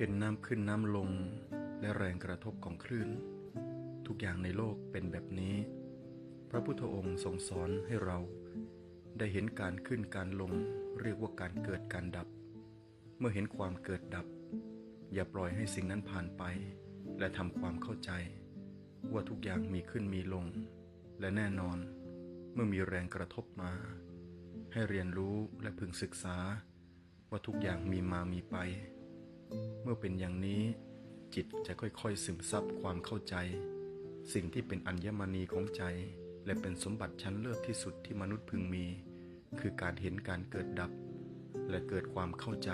เห็นน้ำขึ้นน้ำลงและแรงกระทบของคลื่น ทุกอย่างในโลกเป็นแบบนี้ พระพุทธองค์ทรงสอนให้เราได้เห็นการขึ้นการลง เรียกว่าการเกิดการดับ เมื่อเห็นความเกิดดับ อย่าปล่อยให้สิ่งนั้นผ่านไป และทำความเข้าใจ ว่าทุกอย่างมีขึ้นมีลง และแน่นอน เมื่อมีแรงกระทบมา ให้เรียนรู้และพึงศึกษา ว่าทุกอย่างมีมามีไป เมื่อเป็นอย่างนี้จิตจะค่อยๆ ซึมซับความเข้าใจ สิ่งที่เป็นอัญมณีของใจ และเป็นสมบัติชั้นเลิศที่สุดที่มนุษย์พึงมี คือการเห็นการเกิดดับ และเกิดความเข้าใจ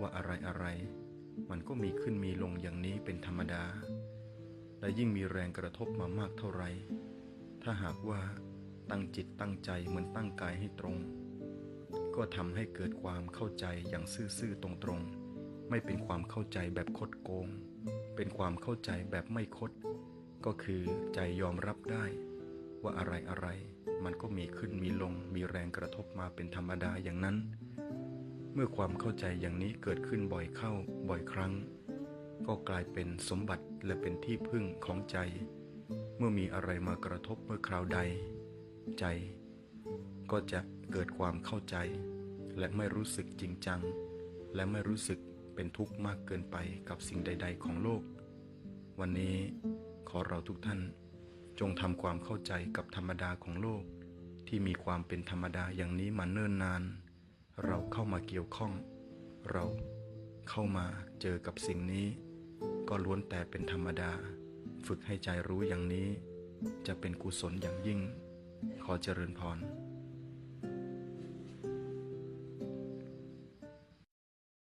ว่าอะไรอะไรๆมันก็มีขึ้นมีลงอย่างนี้เป็นธรรมดา และยิ่งมีแรงกระทบมามากเท่าไร ถ้าหากว่าตั้งจิตตั้งใจเหมือนตั้งกายให้ตรง ก็ทำให้เกิดความเข้าใจอย่างซื่อๆตรงๆ ไม่เป็นความเข้าใจแบบคดโกง เป็นความเข้าใจแบบไม่คด ก็คือใจยอมรับได้ ว่าอะไรอะไรมันก็มีขึ้นมีลง มีแรงกระทบมาเป็นธรรมดาอย่างนั้น เมื่อความเข้าใจอย่างนี้เกิดขึ้นบ่อยเข้าบ่อยครั้ง ก็กลายเป็นสมบัติและเป็นที่พึ่งของใจ เมื่อมีอะไรมากระทบเมื่อคราวใด ใจ ก็จะเกิดความเข้าใจ และไม่รู้สึกจริงจัง และไม่รู้สึก เป็นทุกข์มากเกินไปกับสิ่งใด ๆ ของโลก วันนี้ขอเราทุกท่าน จงทำความเข้าใจกับธรรมดาของโลก ที่มีความเป็นธรรมดาอย่างนี้มาเนิ่นนาน เราเข้ามาเกี่ยวข้อง เราเข้ามาเจอกับสิ่งนี้ ก็ล้วนแต่เป็นธรรมดา ฝึกให้ใจรู้อย่างนี้ จะเป็นกุศลอย่างยิ่ง ขอเจริญพร